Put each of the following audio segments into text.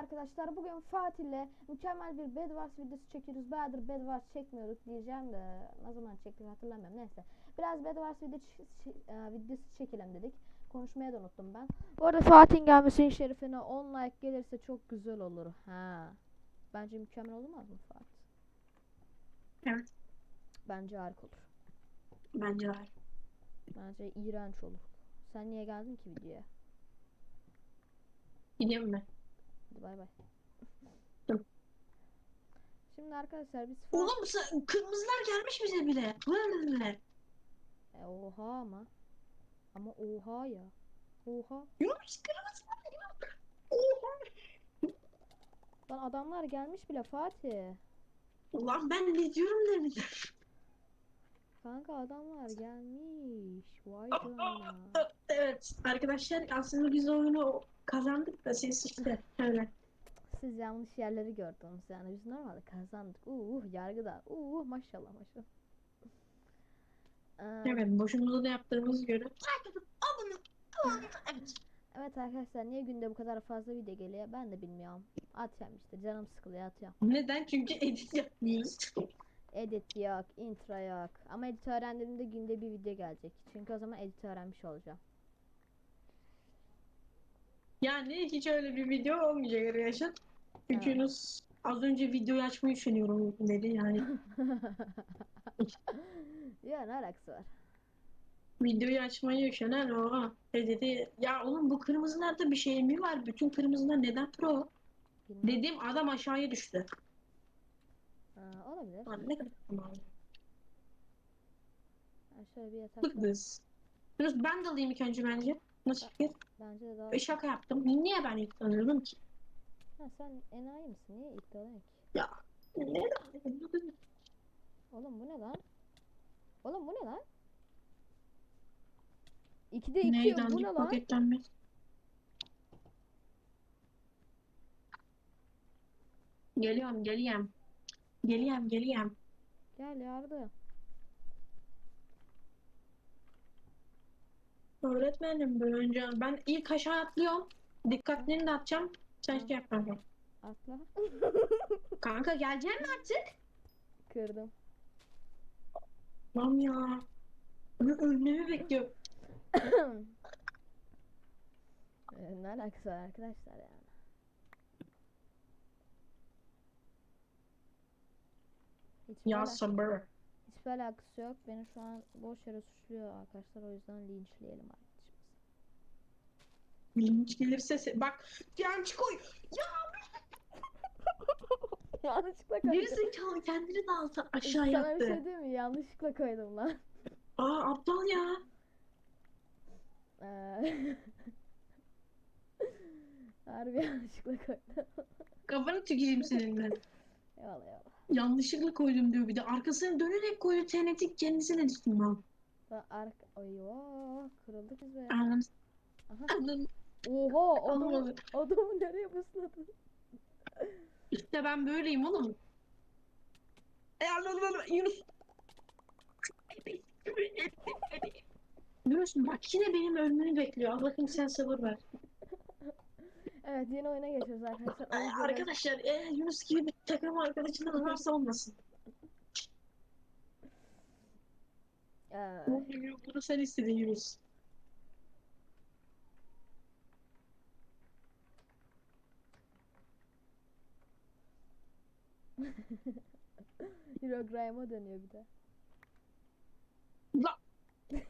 arkadaşlar. Bugün Fatih'le mükemmel bir Bedwars videosu çekiyoruz. Bayağıdır Bedwars çekmiyorduk diyeceğim de ne zaman çektik hatırlamıyorum. Neyse. Biraz Bedwars video e, videosu çekelim dedik. Konuşmaya da unuttum ben. Bu arada Fatih'in gelmesinin şerefine 10 like gelirse çok güzel olur. Ha. Bence mükemmel olmaz mı Fatih? Evet. Bence harika olur. Bence var. Bence iğrenç olur. Sen niye geldin ki videoya? Gidiyor mu? Hadi bay bay. Şimdi arkadaşlar biz Fa- Oğlum sen- kırmızılar gelmiş bize bile. Böyle. E, oha ama. Ama oha ya. Oha. Yunus kırmızılar yok. Oha. Lan adamlar gelmiş bile Fatih. Ulan ben ne diyorum ne bileyim. Kanka adamlar gelmiş. Vay canına. Evet arkadaşlar aslında biz oyunu kazandık da siz işte öyle. Siz yanlış yerleri gördünüz yani biz normalde kazandık. Uh yargıda. Uh maşallah maşallah. Ee, Evet boşumuza da yaptığımız göre. Evet. evet arkadaşlar niye günde bu kadar fazla video geliyor ben de bilmiyorum. Atıyorum işte canım sıkılıyor atıyorum. Neden? Çünkü edit yapmıyoruz. Edit yok, intro yok. Ama edit öğrendiğimde günde bir video gelecek. Çünkü o zaman edit öğrenmiş olacağım. Yani hiç öyle bir video olmayacak arkadaşlar. Çünkü Evet. Yunus az önce videoyu açmayı düşünüyorum dedi yani. ya ne alakası var? Videoyu açmayı üşenen o. E dedi ya oğlum bu kırmızılarda bir şey mi var? Bütün kırmızılar neden pro? Bilmem. Dediğim adam aşağıya düştü. Aa, olabilir. Lan ne kadar aman. Ben şöyle bir yatak this. Yunus ben de alayım ilk önce bence. Nasıl fikir? Bence de daha... Şaka yaptım. Niye ben ilk alıyorum ki? Ha, sen enayi misin? Niye ilk dalıyorsun ki? Neden? Oğlum bu ne lan? Oğlum bu ne lan? İkide iki Neydi bu ne lan? paketlenmez? Geliyorum, geliyorum. Geliyorum, geliyorum. Gel yardım. Öğretmenim böyle önce ben ilk aşağı atlıyorum. Dikkatlerini de atacağım. Sen şey yapma. Atla. Kanka geleceksin mi artık? Kırdım. Lan ya. Ölmemi bekliyor. Ee, ne alakası var arkadaşlar yani? Hiçbir, Ya sabır. hiçbir alakası yok. Beni şu an boş yere suçluyor arkadaşlar. O yüzden linçleyelim arkadaşımızı. Linç gelirse se- bak yanlış koy. Ya Yanlışlıkla koydum. geri zekalı kendini de alta aşağı Sana bir şey diyeyim mi? Yanlışlıkla koydum lan. Aa aptal ya. Ee, Harbi yanlışlıkla koydum. Kafanı tüküreyim seninle. Eyvallah eyvallah. Yanlışlıkla koydum diyor bir de. Arkasını dönerek koydu tenetik kendisine düştüm ben. Lan ark... Eyvah kırıldık biz be. Anam. Aha. Anam. Oha adamı, adamı nereye fısladın? İşte ben böyleyim oğlum. E anladım Yunus. Yunus bak yine benim ölmemi bekliyor. Al bakayım sen sabır ver. Evet yeni oyuna geçiyoruz arkadaşlar. Ay, arkadaşlar e, Yunus gibi bir takım arkadaşınız varsa olmasın. Ee, Bu- Bunu sen istedin Yunus. Herobrine'a dönüyor bir de.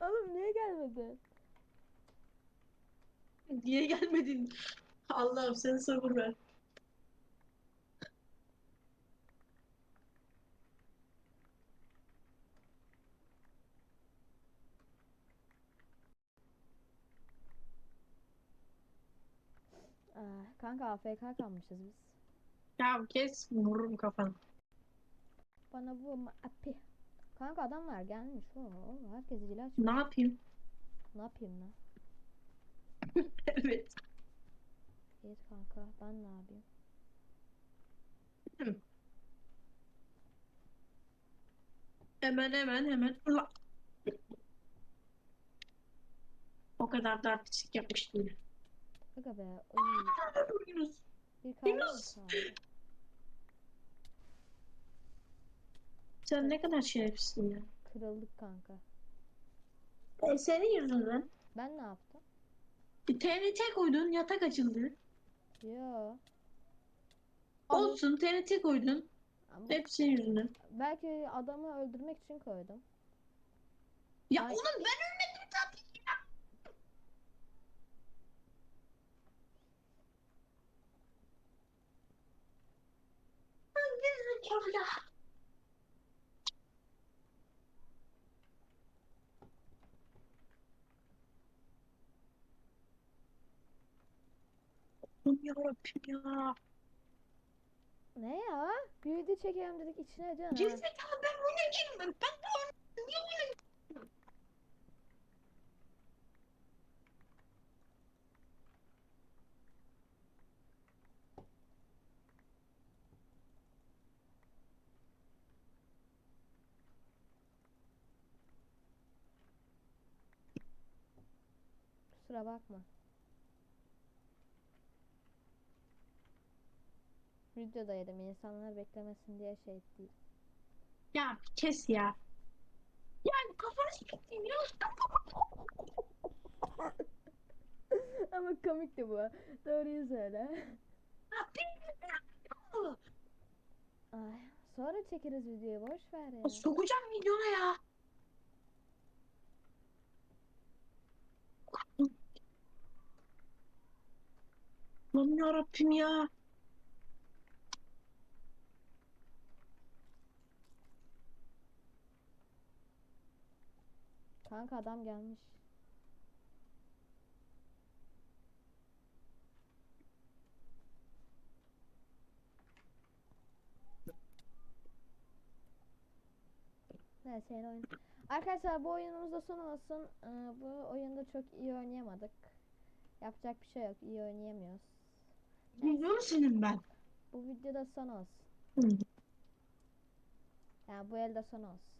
Oğlum niye gelmedi? Niye gelmedin? Allah'ım sen sabır ver. Ee, kanka AFK kalmışız biz. Ya kes vururum kafanı. Bana vurma api. Kanka adamlar gelmiş. Oo, herkes ilaç. Ne yapayım? Ne yapayım lan? evet. Evet kanka ben ne yapayım? Hemen hemen hemen. Ulan. O kadar da artistlik yapmış değil. Aga be. Oy. Yunus. Bir kahve Yunus. kaldı? Sen ne kadar şerefsizsin ya. Kırıldık kanka. E, senin yüzünden. Ben ne yaptım? TNT koydun yatak açıldı. Yo. Ama- Olsun TNT koydun. ama Hep senin yüzünden. belki adamı öldürmek için koydum. Ya Ay. oğlum ben ölmedim zaten ya. Lan gerizekalı ya. Aman yarabbim ya. Ne ya? Video çekelim dedik içine dön. Gerizekalı ben oyuna girmem. Ben bu oyuna niye oyuna Kusura bakma. Videodaydım insanlar beklemesin diye şey değil. Ya kes ya. Ya kafanı sikeyim ya. Ama komikti bu. Doğruyu söyle. Ay, sonra çekeriz videoyu boş ver ya. Sokacağım videona ya. Lan yarabbim ya. Kanka adam gelmiş. Neyse yeni oyun. Arkadaşlar bu oyunumuz da son olsun. Ee, bu oyunda çok iyi oynayamadık. Yapacak bir şey yok. İyi oynayamıyoruz. Videonu senin ben. Bu videoda son olsun. Yani bu elde son olsun.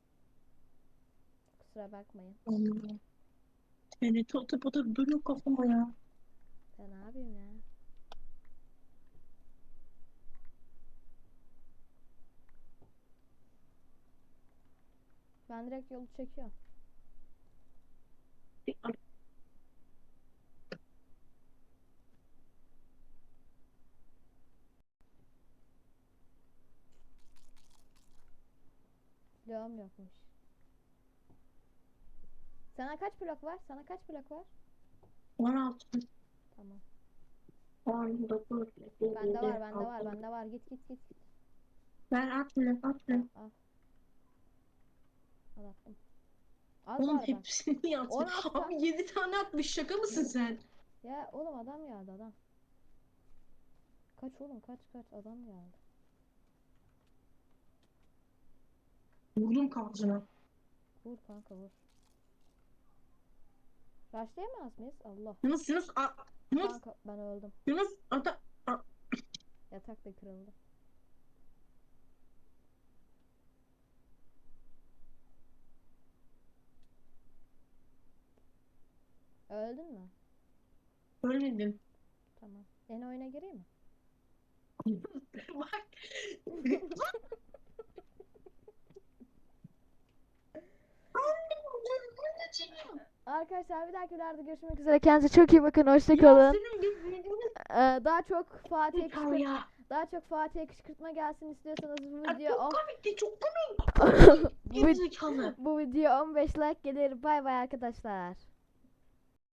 Kusura bakmayın. TNT atıp atıp duruyor kafama ya. Ben ne yapayım ya? Ben direkt yolu çekiyorum. Bloğum yokmuş. Sana kaç blok var? Sana kaç blok var? 16. Tamam. 19. Bende var, bende var, bende var. Git git git. git. Ben atmıyorum atmıyorum. Al. Al attım. Al Oğlum hepsini yaptı. On atsa- Abi 7 tane atmış şaka mısın sen? Ya oğlum adam geldi adam. Kaç oğlum kaç kaç adam geldi. Vurdum kafasına. Vur kanka vur. Rushlayamaz mıyız? Allah. Yunus Yunus a, Yunus Kanka ben öldüm. Yunus ata a, Yatak da kırıldı. Öldün mü? ölmedim. Tamam. Yeni oyuna gireyim mi? Bak. Arkadaşlar bir dahaki videoda görüşmek üzere. Kendinize çok iyi bakın. Hoşçakalın. Ee, daha çok Fatih zekalı kışkırt- ya. daha çok Fatih'e kışkırtma gelsin istiyorsanız bu video Çok on- komikti çok komik. bu, bu video 15 like gelir. Bay bay arkadaşlar.